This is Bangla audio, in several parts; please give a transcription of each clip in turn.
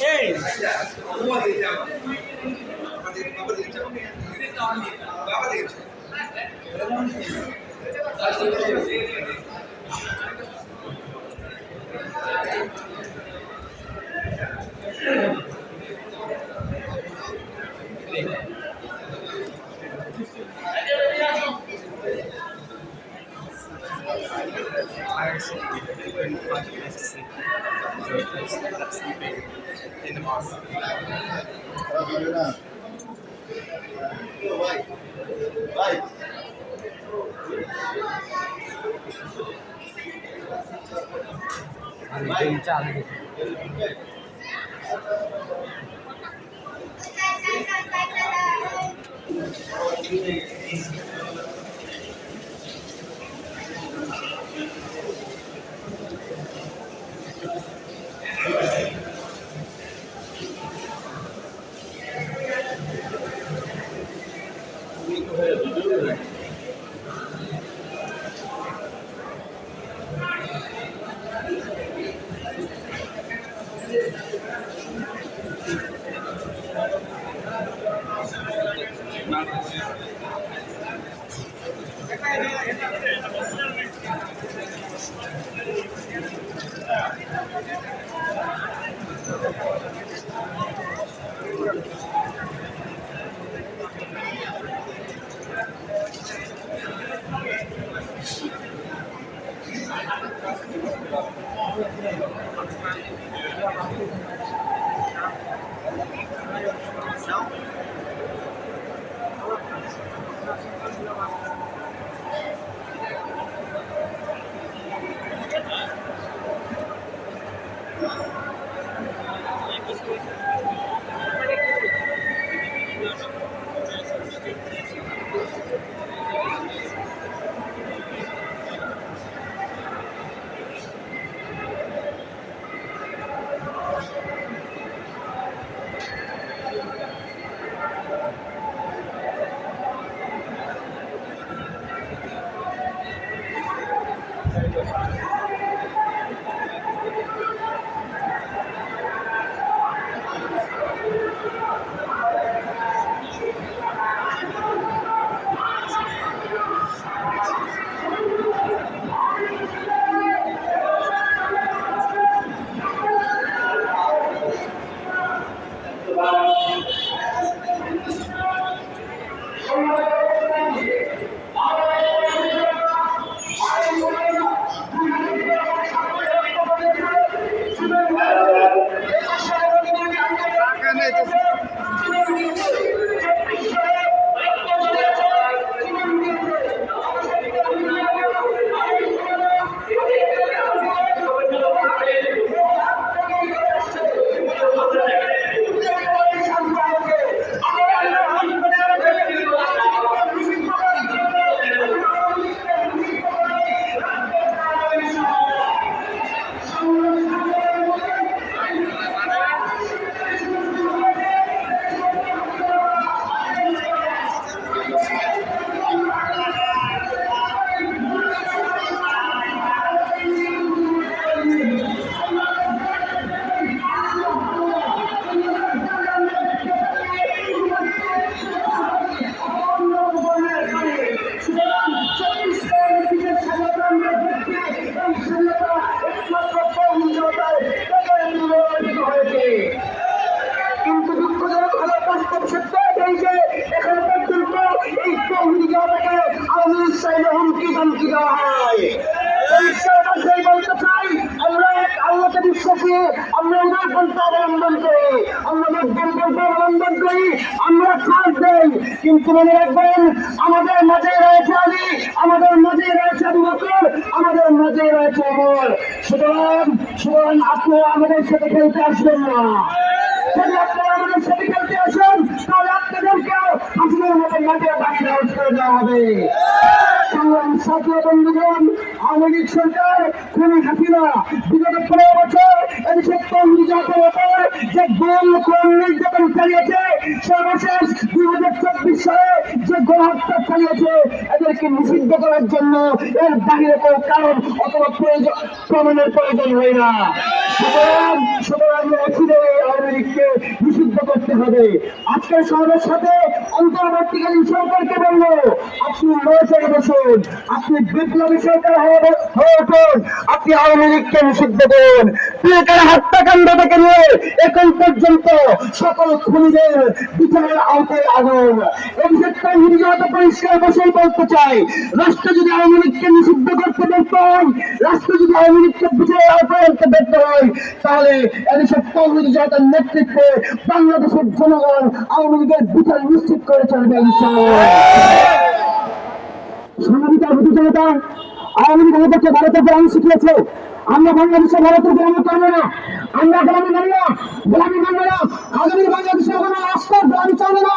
ei Thank you. so it's ended up sleeping in the mosque. Right. Right. কিন্তু ধমকি দেওয়া হয়। আমাদের মাঝে রয়েছে আলী, আমাদের মাঝে রয়েছে আবু বকর হয়েছে বল সুতরাং সুতরাং আপনি আমাদের সাথে খেলতে আসবেন না। যদি আপনারা আমাদের সাথে খেলতে আসেন, তাহলে আপনাদেরকেও হাসিনের মতো মাঠে বাড়ি আউট করে দেওয়া হবে। সংগ্রাম সরকার বিগত পনেরো বছর এদেশের তন্ত্রী জাতের ওপর যে গোল কোন চালিয়েছে, সর্বশেষ দুই হাজার চব্বিশ সালে যে গণহত্যা চালিয়েছে, এদেরকে নিষিদ্ধ করার জন্য এর বাহিরে কোনো কারণ অথবা প্রয়োজন প্রমাণের প্রয়োজন হয় না সুতরাং সুতরাং অচিরে আওয়ামী লীগকে নিষিদ্ধ করতে হবে। আজকের সমাজের সাথে অন্তর্বর্তীকালীন সরকারকে বলব আপনি নয় বসুন। আপনি বিপ্লবী সরকার হয়ে উঠুন আপনি আওয়ামী লীগকে নিষিদ্ধ করুন। প্রিয়কার হত্যাকাণ্ড থেকে নিয়ে এখন পর্যন্ত সকল খুনিদের বিচারের আওতায় আনুন। অভিষেক তাহিনী জনতা পরিষ্কার বসেই বলতে চাই, রাষ্ট্র যদি আওয়ামী লীগকে নিষিদ্ধ করতে ব্যর্থ রাষ্ট্র যদি আওয়ামী লীগকে বিচারের আওতায় আনতে ব্যর্থ হয়, তাহলে এদেশের তৌহিদ জনতার নেতৃত্বে বাংলাদেশের জনগণ আওয়ামী লীগের বিচার নিশ্চিত করে চলবে, ইনশাআল্লাহ। আবদ্ধ জনতা আওয়ামী লীগ আমাদেরকে ভারতের গ্রাম শিখিয়েছে আমরা বাংলাদেশে ভারতের গ্রামে করব না, আমরা গ্রামে মানব না গ্রামে মানব না আগামী বাংলাদেশে কোনো রাষ্ট্র গ্রাম চলবে না।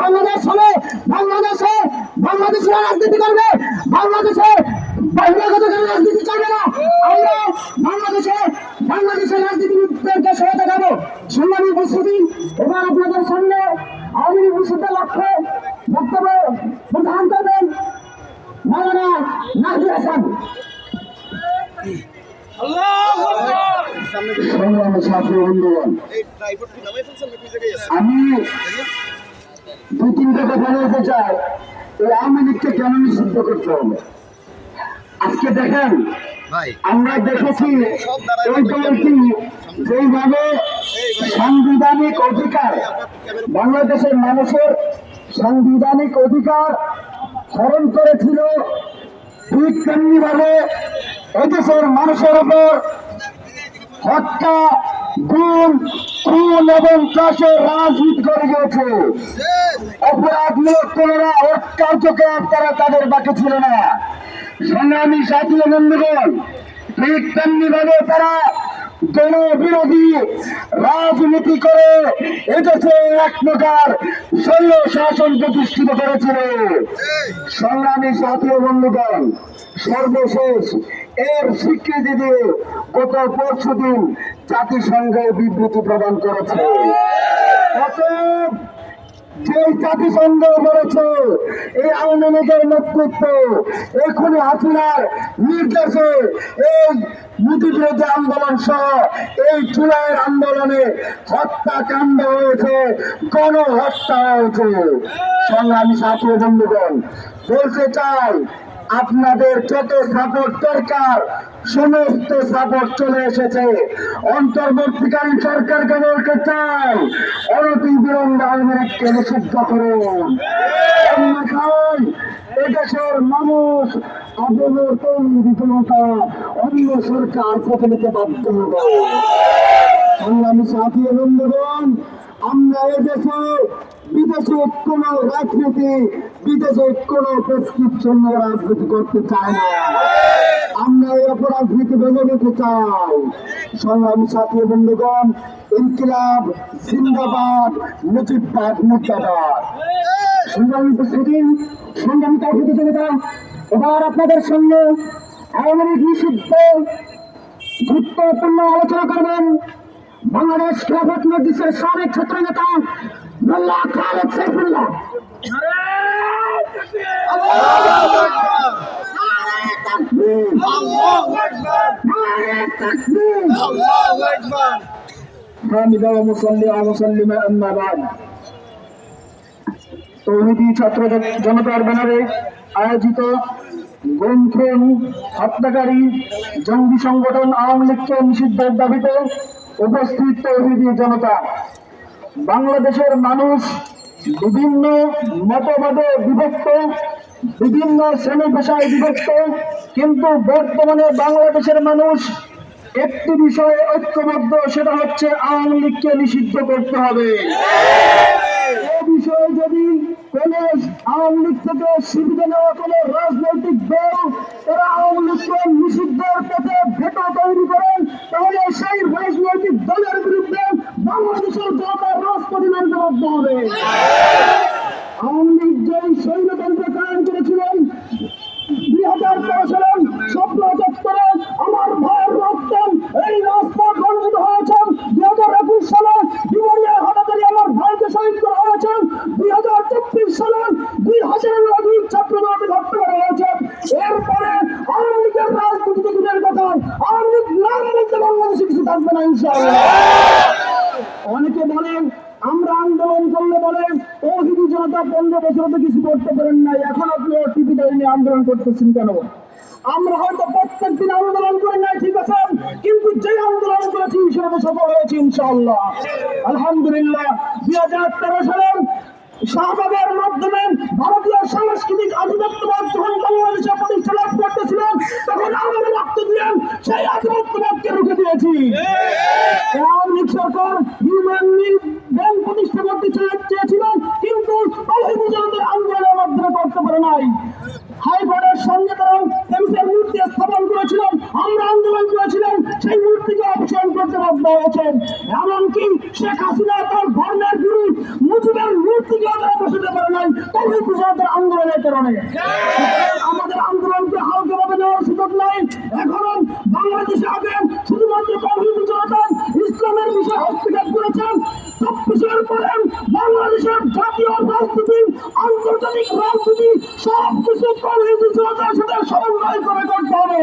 বাংলাদেশ হবে, বাংলাদেশে বাংলাদেশের রাজনীতি করবে, বাংলাদেশে বহিরাগত রাজনীতি চলবে না। আমরা বাংলাদেশে, বাংলাদেশের রাজনীতিবিদদেরকে সহায়তা দেবো সংগ্রামী উপস্থিতি, এবার আপনাদের সামনে আওয়ামী লীগ নিষিদ্ধের লক্ষ্যে বক্তব্য প্রদান করবেন। মাওলানা হাসান আছে আমি দু তিনটা কথা বলতে চাই এই আওয়ামী লীগকে কেন নিষিদ্ধ করতে হবে? আজকে দেখেন আমরা দেখেছি এই দলটি যেইভাবে সাংবিধানিক অধিকার বাংলাদেশের মানুষের সাংবিধানিক অধিকার হরণ করেছিল ঠিক তেমনি ভাবে এদেশের মানুষের উপর হত্যা গুণ খুন এবং চাষের রাজনীতি করে গিয়েছে। অপরাধমূলক কোনরা কার্যকলাপ তারা তাদের বাকি ছিল না। সংগ্রামী সাথী বন্ধুগণ ঠিক তেমনি ভাবে তারা জনবিরোধী রাজনীতি করে এদেশে এক প্রকার শৈল শাসন প্রতিষ্ঠিত করেছিল। সংগ্রামী জাতীয় বন্ধুগণ, সর্বশেষ এর স্বীকৃতি দিয়ে গত পরশু দিন জাতিসংঘ বিবৃতি প্রদান করেছে। যে জাতিসংঘ বলেছে এই আওয়ামী নেতৃত্ব, এখনই হাসিনার নির্দেশে এই মুদি বিরোধী আন্দোলন সহ এই চুলাইয়ের আন্দোলনে হত্যাকাণ্ড হয়েছে, গণহত্যা হয়েছে। সংগ্রামী সাথী বন্ধুগণ, বলতে চাই আপনাদের যত সাপোর্ট দরকার। সমস্ত সাপোর্ট চলে এসেছে। অন্তর্বর্তীকালীন সরকারকে বলতে চাই? অনতি বিলম্বে আওয়ামী নিষিদ্ধ করুন। এদেশের মানুষ তৈরি জনতা অন্য সরকার নিতে বাধ্য হবে সংগ্রামী সাথী বন্ধুগণ আমরা এদেশে বিদেশে কোন রাজনীতি, বিদেশে কোন প্রেসক্রিপশন নিয়ে রাজনীতি করতে চাই না। আমরা এই অপরাজনীতি বেঁধে দিতে চাই। সংগ্রামী সাথী বন্ধুগণ, ইনকিলাব, জিন্দাবাদ মুজিবাদ মুর্দাবাদ। সংগ্রামী উপস্থিতি সংগ্রামী তৌহিদ জনতা, এবার আপনাদের সঙ্গে আওয়ামী লীগ নিষিদ্ধ গুরুত্বপূর্ণ আলোচনা করবেন। বাংলাদেশ খেলাফত মজলিসের সাবেক ছাত্র নেতা মোল্লা খালেদ সাইফুল্লাহ। ছাত্র জনতার ব্যানারে আয়োজিত গ্রন্থন হত্যাকারী জঙ্গি সংগঠন আওয়ামী লীগকে নিষিদ্ধের দাবিতে উপস্থিত তৌহিদি জনতা, বাংলাদেশের মানুষ বিভিন্ন মতবাদে বিভক্ত, বিভিন্ন শ্রেণি পেশায় বিভক্ত, কিন্তু বর্তমানে বাংলাদেশের মানুষ একটি বিষয়ে ঐক্যবদ্ধ, সেটা হচ্ছে আওয়ামী লীগকে নিষিদ্ধ করতে হবে। বিষয়ে যদি কোন আওয়ামী লীগ থেকে সুবিধা নেওয়া কোন রাজনৈতিক দল, তারা আওয়ামী লীগকে নিষিদ্ধের পথে ইনশাআল্লাহ করতেছেন কেন? আমরা হয়তো প্রত্যেক দিন আন্দোলন করি নাই, ঠিক আছে? কিন্তু যে আন্দোলন করেছি সেটা তো সফল হয়েছে, ইনশাআল্লাহ। আলহামদুলিল্লাহ, দুই হাজার তেরো সালে শাহবাগের মাধ্যমে ভারতীয় সাংস্কৃতিক আধিপত্যবাদ যখন বাংলাদেশে প্রতিষ্ঠা লাভ করতেছিলেন, তখন আমরা রক্ত দিয়ে সেই আধিপত্যবাদকে রুখে দিয়েছি। আওয়ামী সরকার হিউম্যান ব্যাংক প্রতিষ্ঠা করতে চেয়ে- চেয়েছিল, কিন্তু আন্দোলনের মাধ্যমে করতে পারে নাই। হাইকোর্টের সঙ্গে তারা এমসের মূর্তি স্থাপন করেছিলেন, আমরা আন্দোলন করেছিলাম সেই মূর্তিকে অপসারণ করতে বাধ্য হয়েছেন। এমনকি শেখ হাসিনা তার ধর্মের গুরু মুজিবের মূর্তিকেও তারা বসাতে পারে নাই তৌহিদি জনতার আন্দোলনের কারণে। আমাদের আন্দোলনকে হালকাভাবে নেওয়ার সুযোগ নাই। এখনও বাংলাদেশে আগে শুধুমাত্র তৌহিদি জনতা ইসলামের বিষয়ে হস্তক্ষেপ করেছেন। চব্বিশের পরে বাংলাদেশের জাতীয় রাজনীতি আন্তর্জাতিক রাজনীতি সব কিছু তৌহিদি জনতার সাথে করে করতে হবে।